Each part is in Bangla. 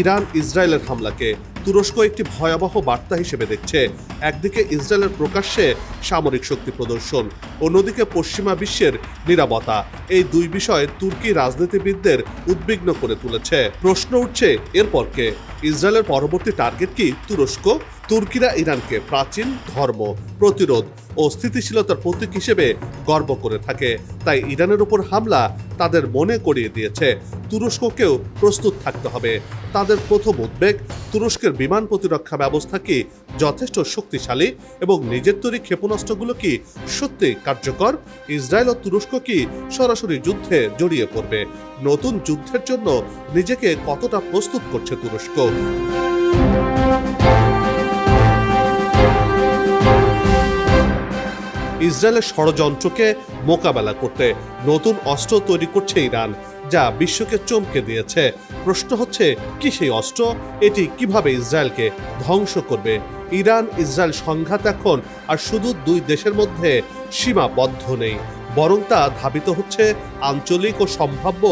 ইরান ইসরায়েলের হামলাকে তুরস্ক একটি ভয়াবহ বার্তা হিসেবে দেখছে। একদিকে ইসরায়েলের প্রকাশ্যে সামরিক শক্তি প্রদর্শন, অন্যদিকে পশ্চিমা বিশ্বের নিরাপত্তা। এই দুই বিষয়ে তুর্কি রাজনীতিবিদদের উদ্বিগ্ন করে তুলেছে। প্রশ্ন উঠছে, এরপর কে? ইসরায়েলের পরবর্তী টার্গেট কি তুরস্ক? তুর্কিরা ইরানকে প্রাচীন ধর্ম, প্রতিরোধ ও স্থিতিশীলতার প্রতীক হিসেবে গর্ব করে থাকে। তাই ইরানের উপর হামলা তাদের মনে করিয়ে দিয়েছে। তুরস্ককেও প্রস্তুত থাকতে হবে। তাদের প্রথম উদ্বেগ, তুরস্কের বিমান প্রতিরক্ষা ব্যবস্থা কি যথেষ্ট শক্তিশালী এবং নিজের তৈরি ক্ষেপণাস্ত্রগুলো কি সত্যি কার্যকর? ইসরায়েল ও তুরস্ক কি সরাসরি যুদ্ধে জড়িয়ে পড়বে? নতুন যুদ্ধের জন্য নিজেকে কতটা প্রস্তুত করছে তুরস্ক? ইসরায়েলের ষড়যন্ত্রকে মোকাবেলা করতে নতুন অস্ত্র তৈরি করছে ইরান, যা বিশ্বকে চমকে দিয়েছে। প্রশ্ন হচ্ছে, কি সেই অস্ত্র? এটি কীভাবে ইসরায়েলকে ধ্বংস করবে? ইরান, ইসরায়েল সংঘাত এখন আর শুধু দুই দেশের মধ্যে সীমাবদ্ধ নেই, বরং তা ধাবিত হচ্ছে আঞ্চলিক ও সম্ভাব্য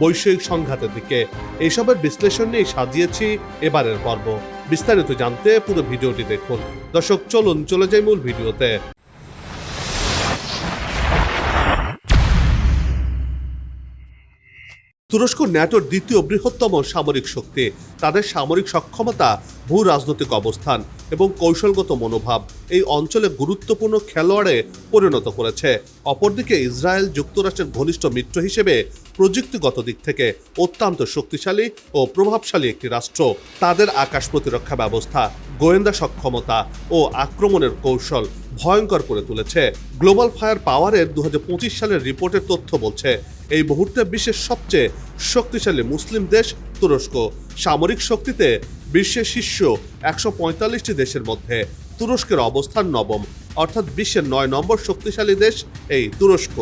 বৈষয়িক সংঘাতের দিকে। এইসবের বিশ্লেষণ নিয়ে সাজিয়েছি এবারের পর্ব। বিস্তারিত জানতে পুরো ভিডিওটি দেখুন। দর্শক, চলুন, চলে যাই মূল ভিডিওতে। তুরস্ক ন্যাটোর দ্বিতীয় বৃহত্তম সামরিক শক্তি। তাদের সামরিক সক্ষমতা, ভূ রাজনৈতিক অবস্থান এবং কৌশলগত মনোভাব এই অঞ্চলে গুরুত্বপূর্ণ খেলোয়াড়ে পরিণত করেছে। অপরদিকে ইসরায়েল যুক্তরাষ্ট্রের ঘনিষ্ঠ মিত্র হিসেবে প্রযুক্তিগত দিক থেকে অত্যন্ত শক্তিশালী ও প্রভাবশালী একটি রাষ্ট্র। তাদের আকাশ প্রতিরক্ষা ব্যবস্থা, গোয়েন্দা সক্ষমতা ও আক্রমণের কৌশল ভয়ঙ্কর করে তুলেছে। গ্লোবাল ফায়ার পাওয়ারের দু হাজার পঁচিশ সালের রিপোর্টের তথ্য বলছে এই মুহূর্তে বিশ্বের সবচেয়ে শক্তিশালী মুসলিম দেশ তুরস্ক। সামরিক শক্তিতে বিশ্বের শীর্ষ একশো পঁয়তাল্লিশটি দেশের মধ্যে তুরস্কের অবস্থান নবম, অর্থাৎ বিশ্বের নয় নম্বর শক্তিশালী দেশ এই তুরস্ক।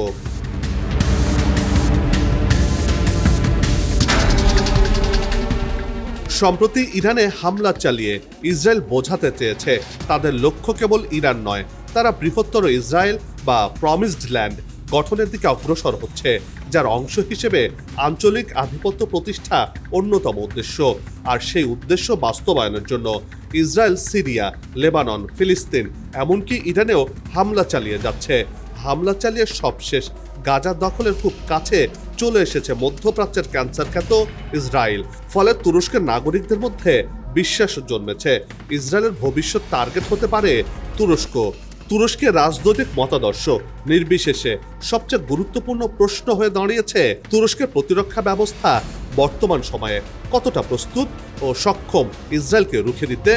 সম্প্রতি ইরানে হামলা চালিয়ে ইসরায়েল বোঝাতে চেয়েছে, তাদের লক্ষ্য কেবল ইরান নয়, তারা বৃহত্তর ইসরায়েল বা প্রমিসড ল্যান্ড গঠনের দিকে অগ্রসর হচ্ছে, যার অংশ হিসেবে আঞ্চলিক আধিপত্য প্রতিষ্ঠা অন্যতম উদ্দেশ্য। আর সেই উদ্দেশ্য বাস্তবায়নের জন্য ইসরায়েল, সিরিয়া, লেবানন, ফিলিস্তিন, এমনকি ইরানেও হামলা চালিয়ে যাচ্ছে। হামলা চালিয়ে সবশেষ গাজা দখলের খুব কাছে চলে এসেছে মধ্যপ্রাচ্যের ক্যান্সার খ্যাত ইসরায়েল। ফলে তুরস্কের নাগরিকদের মধ্যে বিশ্বাস জন্মেছে। ইসরায়েলের ভবিষ্যৎ টার্গেট হতে পারে তুরস্ক। তুরস্কের রাজনৈতিক মতাদর্শ। নির্বিশেষে সবচেয়ে গুরুত্বপূর্ণ প্রশ্ন হয়ে দাঁড়িয়েছে তুরস্কের প্রতিরক্ষা ব্যবস্থা। বর্তমান সময়ে কতটা প্রস্তুত ও সক্ষম ইসরায়েলকে রুখে দিতে?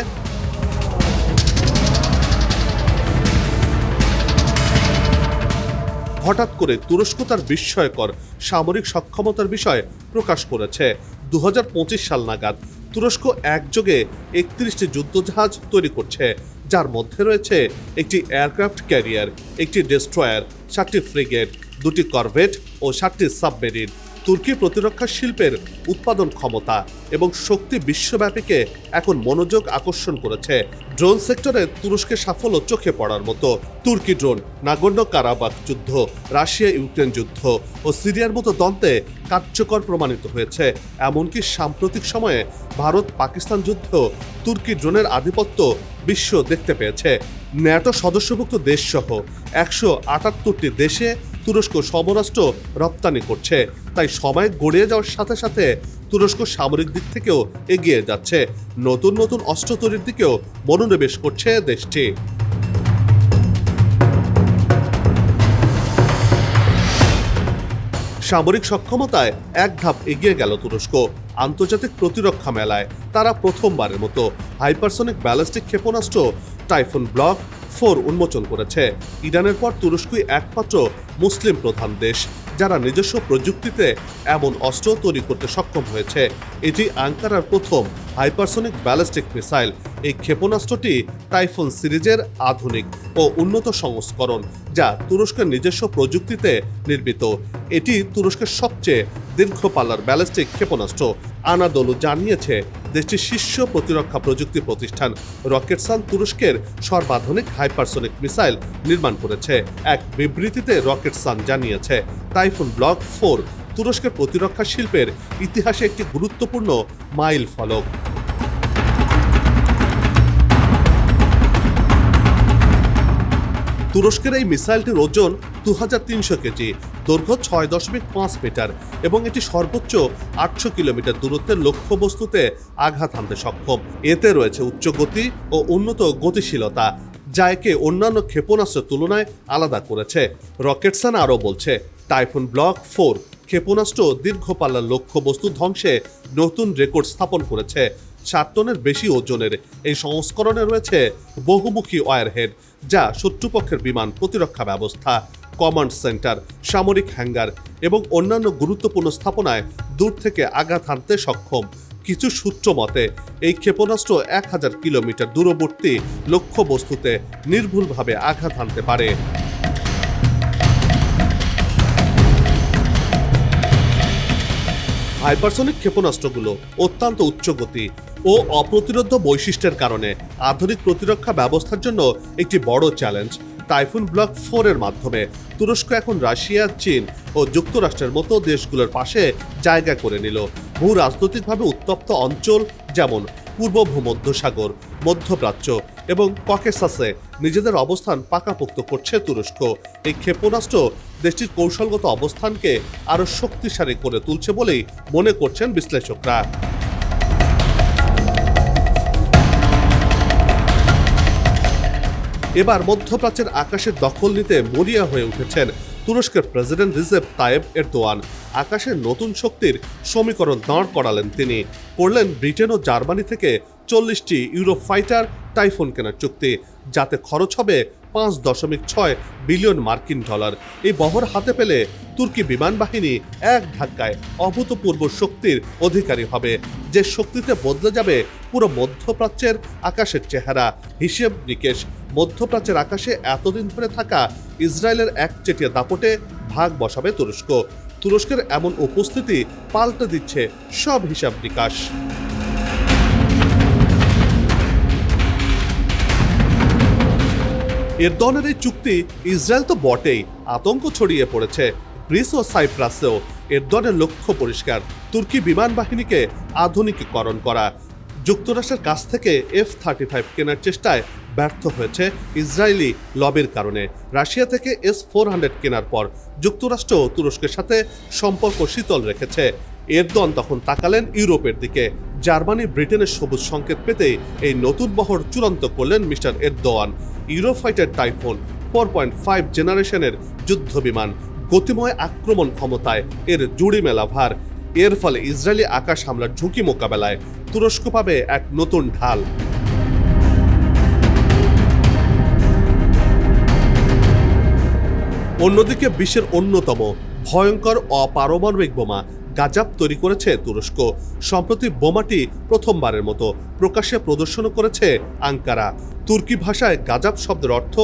হঠাৎ করে তুরস্ক তার বিস্ময়কর সামরিক সক্ষমতার বিষয়ে প্রকাশ করেছে। দু হাজার পঁচিশ সাল নাগাদ তুরস্ক একযোগে একত্রিশটি যুদ্ধজাহাজ তৈরি করছে। যার মধ্যে রয়েছে একটি এয়ারক্রাফট ক্যারিয়ার, একটি ডেস্ট্রয়ার, সাতটি ফ্রিগেট, দুটি করভেট ও সাতটি সাবমেরিন। তুর্কি প্রতিরক্ষা শিল্পের উৎপাদন ক্ষমতা এবং শক্তি বিশ্বব্যাপীকে এখন মনোযোগ আকর্ষণ করেছে ড্রোন সেক্টরে তুরস্কের সাফল্য চোখে পড়ার মতো। তুর্কি ড্রোন নাগর্ণ কারাবাক যুদ্ধ রাশিয়া ইউক্রেন যুদ্ধ ও সিরিয়ার মতো দ্বন্দ্বে কার্যকর প্রমাণিত হয়েছে। এমনকি সাম্প্রতিক সময়ে ভারত পাকিস্তান যুদ্ধ তুর্কি ড্রোনের আধিপত্য বিশ্ব দেখতে পেয়েছে। ন্যাটো সদস্যভুক্ত দেশসহ একশো আটাত্তরটি দেশে তুরস্ক সমরাষ্ট্র রপ্তানি করছে। তাই সময় গড়িয়ে যাওয়ার সাথে সাথে তুরস্ক সামরিক দিক থেকেও এগিয়ে যাচ্ছে। নতুন নতুন অস্ত্র তৈরির দিকেও মনোনিবেশ করছে দেশটি। সামরিক সক্ষমতায় এক ধাপ এগিয়ে গেল তুরস্ক আন্তর্জাতিক প্রতিরক্ষা মেলায়। তারা প্রথমবারের মতো হাইপারসনিক ব্যালিস্টিক ক্ষেপণাস্ত্র, টাইফুন ব্লক ফোর উন্মোচন করেছে। ইরানের পর তুরস্কই একমাত্র মুসলিম প্রধান দেশ, যারা নিজস্ব প্রযুক্তিতে এমন অস্ত্র তৈরি করতে সক্ষম হয়েছে। এটি আঙ্কারার প্রথম হাইপারসনিক ব্যালিস্টিক মিসাইল। এই ক্ষেপণাস্ত্রটি টাইফুন সিরিজের আধুনিক ও উন্নত সংস্করণ, যা তুরস্কের নিজস্ব প্রযুক্তিতে নির্মিত। এটি তুরস্কের সবচেয়ে দীর্ঘ পাল্লার ব্যালিস্টিক ক্ষেপণাস্ত্র। আনাদোলু জানিয়েছে, দেশটির শীর্ষ প্রতিরক্ষা প্রযুক্তি প্রতিষ্ঠান রকেটসান তুরস্কের সর্বাধুনিক হাইপারসোনিক মিসাইল নির্মাণ করেছে। এক বিবৃতিতে রকেটসান জানিয়েছে, টাইফুন ব্লক ফোর তুরস্কের প্রতিরক্ষা শিল্পের ইতিহাসে একটি গুরুত্বপূর্ণ মাইল ফলক তুরস্কের এই মিসাইলটির ওজন দু কেজি, দৈর্ঘ্য ছয় দশমিক পাঁচ মিটার এবং এটি সর্বোচ্চ আটশো কিলোমিটার দূরত্বের লক্ষ্যবস্তুতে আঘাত হানতে সক্ষম। এতে রয়েছে উচ্চ গতি ও উন্নত গতিশীলতা, যা একে অন্যান্য ক্ষেপণাস্ত্রের তুলনায় আলাদা করেছে। রকেটসান আরও বলছে, টাইফুন ব্লক ফোর ক্ষেপণাস্ত্র দীর্ঘ পাল্লার লক্ষ্যবস্তু ধ্বংসে নতুন রেকর্ড স্থাপন করেছে। চার টনের বেশি ওজনের এই সংস্করণে রয়েছে বহুমুখী ওয়ারহেড, যা শত্রুপক্ষের বিমান প্রতিরক্ষা ব্যবস্থা, কমান্ড সেন্টার, সামরিক হ্যাঙ্গার এবং অন্যান্য গুরুত্বপূর্ণ স্থাপনায় দূর থেকে আঘাত হানতে সক্ষম। কিছু সূত্র মতে, এই ক্ষেপণাস্ত্র এক হাজার কিলোমিটার দূরবর্তী লক্ষ্যবস্তুতে নির্ভুলভাবে আঘাত হানতে পারে। হাইপারসনিক ক্ষেপণাস্ত্রগুলো অত্যন্ত উচ্চগতি ও অপ্রতিরোধ্য বৈশিষ্ট্যের কারণে আধুনিক প্রতিরক্ষা ব্যবস্থার জন্য একটি বড় চ্যালেঞ্জ টাইফুন ব্লক ফোরের মাধ্যমে। তুরস্ক এখন রাশিয়া, চীন ও যুক্তরাষ্ট্রের মতো দেশগুলোর পাশে জায়গা করে নিল। ভূ রাজনৈতিকভাবে উত্তপ্ত অঞ্চল যেমন পূর্ব ভূমধ্যসাগর মধ্যপ্রাচ্য এবং ককেসাসে নিজেদের অবস্থান পাকাপোক্ত করছে তুরস্ক। এই ক্ষেপণাস্ত্র দেশটির কৌশলগত অবস্থানকে আরও শক্তিশালী করে তুলছে বলেই মনে করছেন বিশ্লেষকরা। এবার মধ্যপ্রাচ্যের আকাশের দখল নিতে মরিয়া হয়ে উঠেছেন তুরস্কের প্রেসিডেন্ট রিসেপ তায়েব এরদোয়ান। আকাশের নতুন শক্তির সমীকরণ দাঁড় করালেন তিনি। করলেন ব্রিটেন ও জার্মানি থেকে চল্লিশটি ইউরো ফাইটার টাইফুন কেনার চুক্তি, যাতে খরচ হবে পাঁচ দশমিক ছয় বিলিয়ন মার্কিন ডলার। এই বহর হাতে পেলে তুর্কি বিমান বাহিনী এক ধাক্কায় অভূতপূর্ব শক্তির অধিকারী হবে। যে শক্তিতে বদলে যাবে পুরো মধ্যপ্রাচ্যের আকাশের চেহারা, হিসেব নিকেশ মধ্যপ্রাচ্যের আকাশে এতদিন ধরে থাকা ইসরায়েলের একচেটিয়া দাপটে ভাগ বসাবে তুরস্ক। তুরস্কের এমন উপস্থিতি পাল্টে দিচ্ছে সব হিসাব নিকাশ। এরদনের এই চুক্তি ইসরায়েল তো বটেই, আতঙ্ক ছড়িয়ে পড়েছে। গ্রিস ও সাইপ্রাসেও এরদনের লক্ষ্য পরিষ্কার, তুর্কি বিমান বাহিনীকে আধুনিকীকরণ করা। যুক্তরাষ্ট্রের কাছ থেকে এফ থার্টি ফাইভ কেনার চেষ্টায় ব্যর্থ হয়েছে ইসরায়েলি লবির কারণে। রাশিয়া থেকে এস ফোর হান্ড্রেড কেনার পর যুক্তরাষ্ট্র তুরস্কের সাথে সম্পর্ক শীতল রেখেছে। এরদন তখন তাকালেন ইউরোপের দিকে। জার্মানি ব্রিটেনের সবুজ সংকেত পেতেই এই নতুন বহর চূড়ান্ত করলেন mister Erdogan. Eurofighter Typhoon four point five জেনারেশনের যুদ্ধ বিমান গতিময় আক্রমণ ক্ষমতায় এর জুড়ি মেলা ভার। এর ফলে ইসরায়েলি আকাশ হামলার ঝুঁকি মোকাবেলায় তুরস্ক পাবে এক নতুন ঢাল। অন্যদিকে বিশ্বের অন্যতম ভয়ঙ্কর অপারমাণবিক বোমা গাজাব তৈরি করেছে তুরস্ক। সম্প্রতি বোমাটি প্রথমবারের মতো প্রকাশ্যে প্রদর্শন করেছে আঙ্কারা। তুর্কি ভাষায় গাজাব শব্দের অর্থ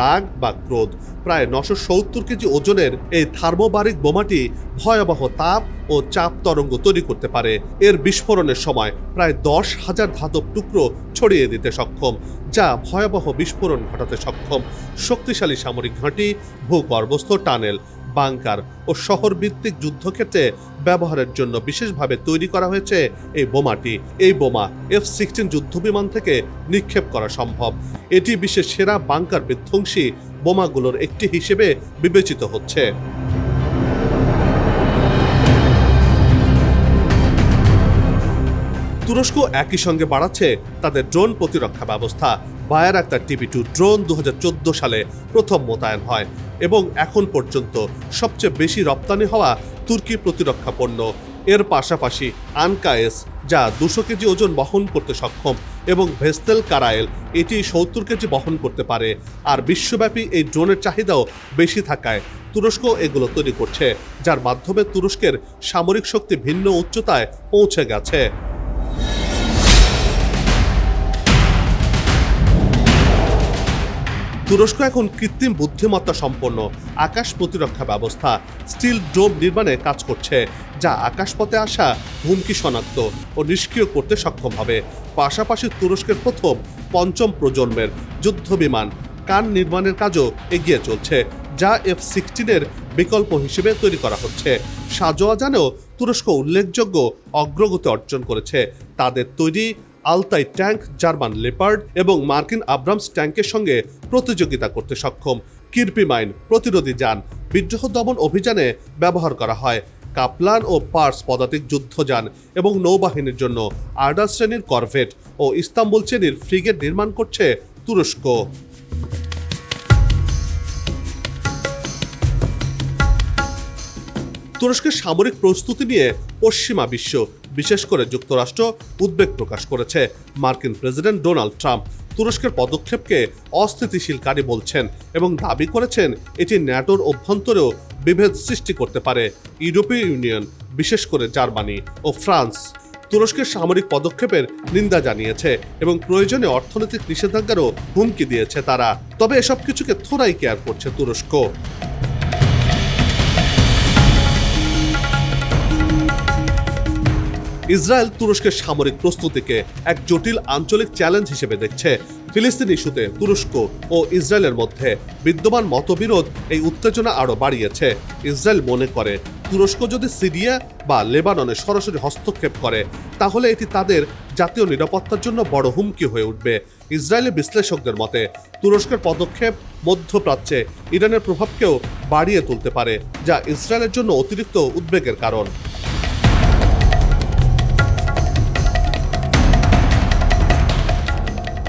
রাগ বা ক্রোধ। প্রায় নশো সত্তর কেজি ওজনের এই থার্মোবারিক বোমাটি ভয়াবহ তাপ ও চাপ তরঙ্গ তৈরি করতে পারে। এর বিস্ফোরণের সময় প্রায় দশ হাজার ধাতব টুকরো ছড়িয়ে দিতে সক্ষম, যা ভয়াবহ বিস্ফোরণ ঘটাতে সক্ষম। শক্তিশালী সামরিক ঘাঁটি, ভূগর্ভস্থ টানেল বাংকার ও শহর ভিত্তিক যুদ্ধক্ষেত্রে ব্যবহারের জন্য বিশেষভাবে তৈরি করা হয়েছে এই বোমাটি। এই বোমা এফ সিক্সটিন যুদ্ধবিমান থেকে নিক্ষেপ করা সম্ভব। এটি বিশ্বের সেরা বাংকার বিধ্বংসী বোমাগুলোর একটি হিসেবে বিবেচিত হচ্ছে। তুরস্ক একই সঙ্গে বাড়াচ্ছে তাদের ড্রোন প্রতিরক্ষা ব্যবস্থা। Bayraktar TV two drone দু হাজার চোদ্দ সালে প্রথম মোতায়েন হয় এবং এখন পর্যন্ত সবচেয়ে বেশি রপ্তানি হওয়া তুর্কি প্রতিরক্ষা পণ্য। এর পাশাপাশি আনকায়েস, যা দুশো কেজি ওজন বহন করতে সক্ষম এবং ভেস্তেল কারায়েল, এটি সত্তর কেজি বহন করতে পারে। আর বিশ্বব্যাপী এই ড্রোনের চাহিদাও বেশি থাকায় তুরস্ক এগুলো তৈরি করছে, যার মাধ্যমে তুরস্কের সামরিক শক্তি ভিন্ন উচ্চতায় পৌঁছে গেছে। তুরস্ক এখন কৃত্রিম বুদ্ধিমত্তা সম্পন্ন আকাশ প্রতিরক্ষা ব্যবস্থা, স্টিল ডোম নির্মাণে কাজ করছে, যা আকাশপথে আসা হুমকি শনাক্ত ও নিষ্ক্রিয় করতে সক্ষম হবে। পাশাপাশি তুরস্কের প্রথম পঞ্চম প্রজন্মের যুদ্ধ বিমান কান নির্মাণের কাজও এগিয়ে চলছে, যা এফ সিক্সটিনের বিকল্প হিসেবে তৈরি করা হচ্ছে। সাজোয়া জানেও তুরস্ক উল্লেখযোগ্য অগ্রগতি অর্জন করেছে। তাদের তৈরি আলতাই ট্যাঙ্ক, জার্মান লেপার্ড এবং মার্কিন আব্রামস ট্যাঙ্কের সঙ্গে প্রতিযোগিতা করতে সক্ষম। কিরপি মাইন প্রতিরোধী যান। বিদ্রোহ দমন অভিযানে ব্যবহার করা হয়। কাপলান ও পার্স পদাতিক যুদ্ধযান এবং নৌবাহিনীর জন্য আর্ডার শ্রেণির করভেট ও ইস্তাম্বুল শ্রেণির ফ্রিগেট নির্মাণ করছে তুরস্ক। তুরস্কের সামরিক প্রস্তুতি নিয়ে পশ্চিমা বিশ্ব বিশেষ করে যুক্তরাষ্ট্র উদ্বেগ প্রকাশ করেছে। মার্কিন প্রেসিডেন্ট ডোনাল্ড ট্রাম্প তুরস্কের পদক্ষেপকে অস্থিতিশীলকারী বলছেন এবং দাবি করেছেন এটি ন্যাটোর অভ্যন্তরেও বিভেদ সৃষ্টি করতে পারে। ইউরোপীয় ইউনিয়ন, বিশেষ করে জার্মানি ও ফ্রান্স, তুরস্কের সামরিক পদক্ষেপের নিন্দা জানিয়েছে এবং প্রয়োজনে অর্থনৈতিক নিষেধাজ্ঞারও হুমকি দিয়েছে তারা। তবে এসব কিছুকে থোড়াই কেয়ার করছে তুরস্ক। ইসরায়েল তুরস্কের সামরিক প্রস্তুতিকে এক জটিল আঞ্চলিক চ্যালেঞ্জ হিসেবে দেখছে। ফিলিস্তিন ইস্যুতে তুরস্ক ও ইসরায়েলের মধ্যে বিদ্যমান মতবিরোধ এই উত্তেজনা আরও বাড়িয়েছে। ইসরায়েল মনে করে, তুরস্ক যদি সিরিয়া বা লেবাননে সরাসরি হস্তক্ষেপ করে, তাহলে এটি তাদের জাতীয় নিরাপত্তার জন্য বড় হুমকি হয়ে উঠবে। ইসরায়েলের বিশ্লেষকদের মতে, তুরস্কের পদক্ষেপ মধ্যপ্রাচ্যে ইরানের প্রভাবকেও বাড়িয়ে তুলতে পারে, যা ইসরায়েলের জন্য অতিরিক্ত উদ্বেগের কারণ।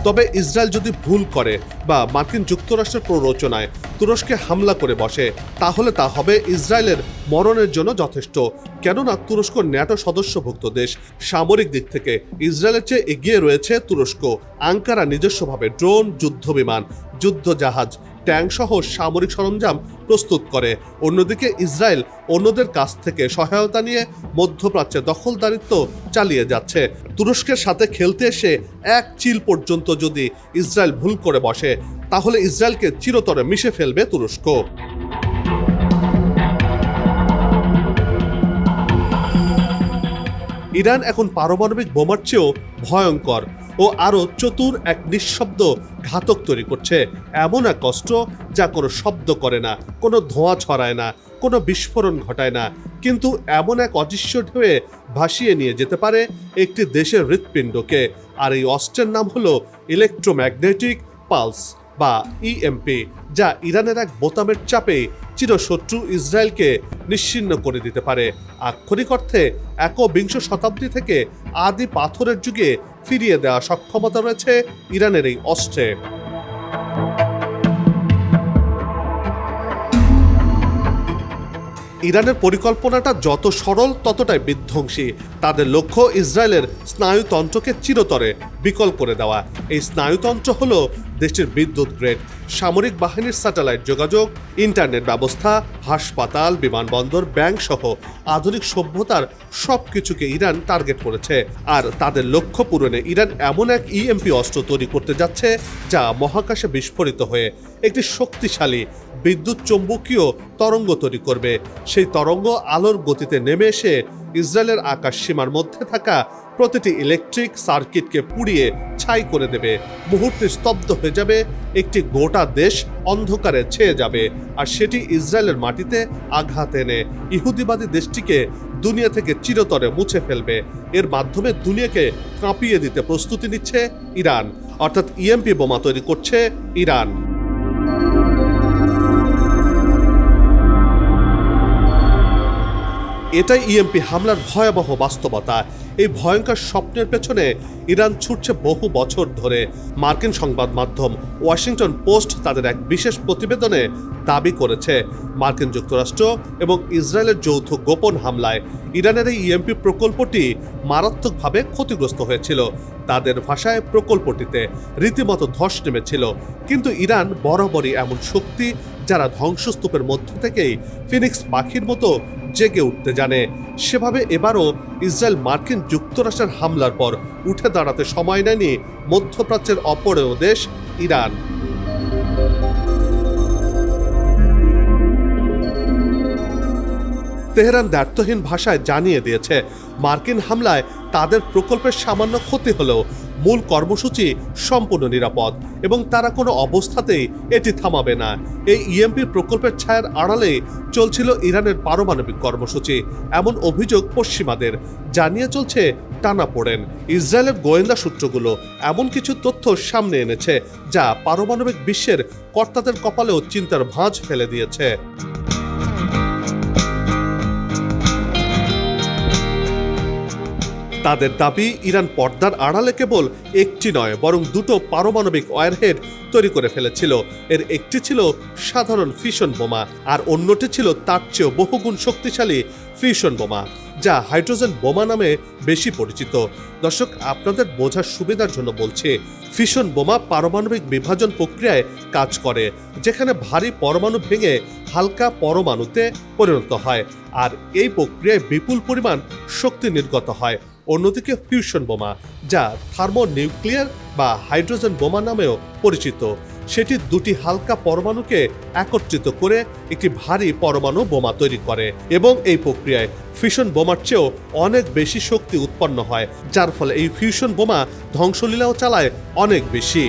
তবে ইসরায়েল যদি ভুল করে বা মার্কিন যুক্তরাষ্ট্রের প্ররোচনায় তুরস্কে হামলা করে বসে, তাহলে তা হবে ইসরায়েলের মরণের জন্য যথেষ্ট। কেননা তুরস্ক ন্যাটো সদস্যভুক্ত দেশ, সামরিক দিক থেকে ইসরায়েলের চেয়ে এগিয়ে রয়েছে তুরস্ক। আঙ্কারা নিজস্বভাবে ড্রোন, যুদ্ধবিমান যুদ্ধ জাহাজ ট্যাঙ্ক সহ সামরিক সরঞ্জাম প্রস্তুত করে। অন্যদিকে ইসরায়েল অন্যদের কাছ থেকে সহায়তা নিয়ে মধ্যপ্রাচ্যে দখলদারিত্ব চালিয়ে যাচ্ছে। তুরস্কের সাথে খেলতে এসে এক চিল পর্যন্ত যদি ইসরায়েল ভুল করে বসে, তাহলে ইসরায়েলকে চিরতরে মিশে ফেলবে তুরস্ক। ইরান এখন পারমাণবিক বোমার চেয়েও ভয়ঙ্কর। ও আরও চতুর এক নিঃশব্দ ঘাতক তৈরি করছে। এমন এক কষ্ট যা কোনো শব্দ করে না, কোনো ধোঁয়া ছড়ায় না, কোনো বিস্ফোরণ ঘটায় না। কিন্তু এমন এক অদৃশ্য ঢেউয়ে ভাসিয়ে নিয়ে যেতে পারে একটি দেশের হৃৎপিণ্ডকে। আর এই অস্ত্রের নাম হলো ইলেকট্রোম্যাগনেটিক পালস বা ইএমপি যা ইরানের এক বোতামের চাপে চিরশত্রু ইসরায়েলকে নিশ্চিহ্ন করে দিতে পারে। আক্ষরিক অর্থে, একবিংশ শতাব্দী থেকে আদি পাথরের যুগে ফিরিয়ে দেওয়া সক্ষমতা রয়েছে ইরানের এই অস্ত্রে। ইরানের পরিকল্পনাটা যত সরল, ততটাই বিধ্বংসী। তাদের লক্ষ্য ইসরায়েলের স্নায়ুতন্ত্রকে চিরতরে বিকল করে দেওয়া। এই স্নায়ুতন্ত্র হল দেশটির বিদ্যুৎ গ্রেড, সামরিক বাহিনীর স্যাটেলাইট যোগাযোগ, ইন্টারনেট ব্যবস্থা, হাসপাতাল, বিমানবন্দর ব্যাংক সহ আধুনিক সভ্যতার সব কিছুকে ইরান টার্গেট করেছে। আর তাদের লক্ষ্য পূরণে ইরান এমন এক ইএমপি অস্ত্র তৈরি করতে যাচ্ছে, যা মহাকাশে বিস্ফোরিত হয়ে একটি শক্তিশালী বিদ্যুৎ চৌম্বকীয় তরঙ্গ তৈরি করবে। সেই তরঙ্গ আলোর গতিতে নেমে এসে ইসরায়েলের আকাশ সীমার মধ্যে থাকা প্রতিটি ইলেকট্রিক সার্কিটকে পুড়িয়ে ছাই করে দেবে। মুহূর্তে স্তব্ধ হয়ে যাবে, একটি গোটা দেশ অন্ধকারে ছেয়ে যাবে আর সেটি ইসরায়েলের মাটিতে আঘাত এনে ইহুদিবাদী দেশটিকে দুনিয়া থেকে চিরতরে মুছে ফেলবে। এর মাধ্যমে দুনিয়াকে কাঁপিয়ে দিতে প্রস্তুতি নিচ্ছে ইরান। অর্থাৎ ইএমপি বোমা তৈরি করছে ইরান। এটাই ইএমপি হামলার ভয়াবহ বাস্তবতা। এই ভয়ঙ্কর স্বপ্নের পেছনে ইরান ছুটছে বহু বছর ধরে। মার্কিন সংবাদ মাধ্যম ওয়াশিংটন পোস্ট তাদের এক বিশেষ প্রতিবেদনে দাবি করেছে। মার্কিন যুক্তরাষ্ট্র এবং ইসরায়েলের যৌথ গোপন হামলায় ইরানের এই ইএমপি প্রকল্পটি মারাত্মকভাবে ক্ষতিগ্রস্ত হয়েছিল। তাদের ভাষায় প্রকল্পটিতে রীতিমতো ধস নেমেছিল। কিন্তু ইরান বরাবরই এমন শক্তি যারা ধ্বংসস্তূপের মধ্য থেকেই ফিনিক্স পাখির মতো জেগে উঠতে জানে। সেভাবে এবারও ইসরায়েল মার্কিন যুক্তরাষ্ট্রের হামলার পর উঠে দাঁড়াতে সময় নেয়নি মধ্যপ্রাচ্যের অপরেও দেশ, ইরান। তেহরান দ্ব্যর্থহীন ভাষায় জানিয়ে দিয়েছে, মার্কিন হামলায় তাদের প্রকল্পের সামান্য ক্ষতি হলেও মূল কর্মসূচি সম্পূর্ণ নিরাপদ এবং তারা কোনো অবস্থাতেই এটি থামাবে না। এই ইএমপি প্রকল্পের ছায়ার আড়ালে চলছিল ইরানের পারমাণবিক কর্মসূচি, এমন অভিযোগ পশ্চিমাদের। জানিয়ে চলছে, টানা পড়েন। ইসরায়েলের গোয়েন্দা সূত্রগুলো এমন কিছু তথ্য সামনে এনেছে, যা পারমাণবিক বিশ্বের কর্তাদের কপালেও চিন্তার ভাঁজ ফেলে দিয়েছে। তাদের দাবি, ইরান পর্দার আড়ালে কেবল একটি নয়, বরং দুটো পারমাণবিক ওয়ারহেড তৈরি করে ফেলেছিল। এর একটি ছিল সাধারণ ফিশন বোমা, আর অন্যটি ছিল তার চেয়েও বহুগুণ শক্তিশালী ফিশন বোমা, যা হাইড্রোজেন বোমা নামে বেশি পরিচিত। দর্শক, আপনাদের বোঝার সুবিধার জন্য বলছি ফিশন বোমা পারমাণবিক বিভাজন প্রক্রিয়ায় কাজ করে, যেখানে ভারী পরমাণু ভেঙে হালকা পরমাণুতে পরিণত হয়, আর এই প্রক্রিয়ায় বিপুল পরিমাণ শক্তি নির্গত হয়। অন্যদিকে ফিউশন বোমা, যা থার্মোনিউক্লিয়ার বা হাইড্রোজেন বোমা নামেও পরিচিত। সেটি দুটি হালকা পরমাণুকে একত্রিত করে একটি ভারী পরমাণু বোমা তৈরি করে এবং এই প্রক্রিয়ায় ফিউশন বোমার চেয়েও অনেক বেশি শক্তি উৎপন্ন হয়, যার ফলে এই ফিউশন বোমা ধ্বংসলীলাও চালায় অনেক বেশি।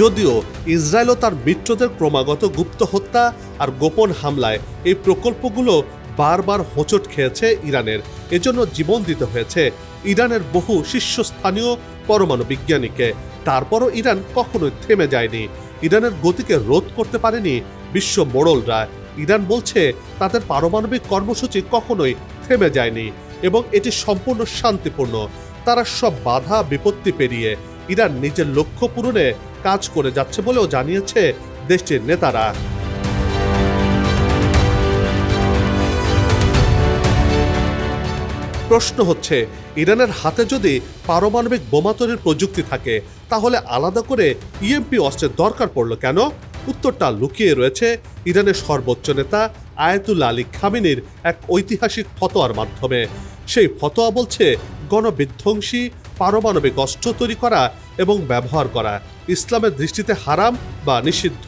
যদিও ইসরায়েলও তার মিত্রদের ক্রমাগত গুপ্ত হত্যা আর গোপন হামলায় এই প্রকল্পগুলো বারবার হোঁচট খেয়েছে ইরানের। এজন্য জীবন দিতে হয়েছে ইরানের বহু শীর্ষস্থানীয় পরমাণু বিজ্ঞানীকে। তারপরও ইরান কখনোই থেমে যায়নি। ইরানের গতিকে রোধ করতে পারেনি বিশ্ব মোড়লরা। ইরান বলছে তাদের পারমাণবিক কর্মসূচি কখনোই থেমে যায়নি এবং এটি সম্পূর্ণ শান্তিপূর্ণ। তারা সব বাধা বিপত্তি পেরিয়ে ইরান নিজের লক্ষ্য পূরণে কাজ করে যাচ্ছে বলেও জানিয়েছে দেশটির নেতারা। প্রশ্ন হচ্ছে, ইরানের হাতে যদি পারমাণবিক বোমা তৈরির প্রযুক্তি থাকে, তাহলে আলাদা করে ইএমপি অস্ত্রের দরকার পড়ল কেন? উত্তরটা লুকিয়ে রয়েছে ইরানের সর্বোচ্চ নেতা আয়াতুল্লা আলী খামিনির এক ঐতিহাসিক ফতোয়ার মাধ্যমে। সেই ফতোয়া বলছে, গণবিধ্বংসী পারমাণবিক অস্ত্র তৈরি করা এবং ব্যবহার করা। ইসলামের দৃষ্টিতে হারাম বা নিষিদ্ধ।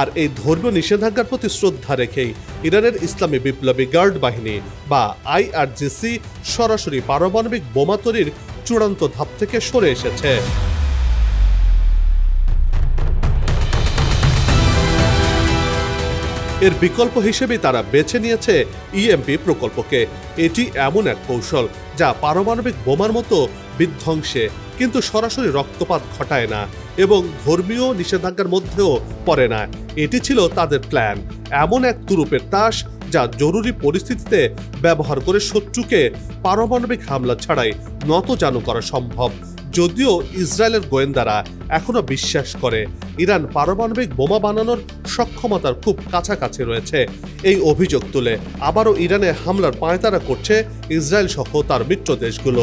আর এই ধর্মীয় নিষেধাজ্ঞার প্রতি শ্রদ্ধা রেখেই ইরানের ইসলামী বিপ্লবী গার্ড বাহিনী বা আইআরজিসি সরাসরি পারমাণবিক বোমা তৈরির চূড়ান্ত ধাপ থেকে সরে এসেছে। এর বিকল্প হিসেবে তারা বেছে নিয়েছে ইএমপি প্রকল্পকে। এটি এমন এক কৌশল যা পারমাণবিক বোমার মতো বিধ্বংসে কিন্তু সরাসরি রক্তপাত ঘটায় না এবং ধর্মীয় নিষেধাজ্ঞার মধ্যেও পড়ে না। এটি ছিল তাদের প্ল্যান এমন এক তুরুপের তাস যা জরুরি পরিস্থিতিতে ব্যবহার করে শত্রুকে পারমাণবিক হামলা ছাড়াই নত জানু করা সম্ভব। যদিও ইসরায়েলের গোয়েন্দারা এখনও বিশ্বাস করে, ইরান পারমাণবিক বোমা বানানোর সক্ষমতার খুব কাছাকাছি রয়েছে। এই অভিযোগ তুলে আবারও ইরানে হামলার পায়তারা করছে ইসরায়েল সহ তার মিত্র দেশগুলো।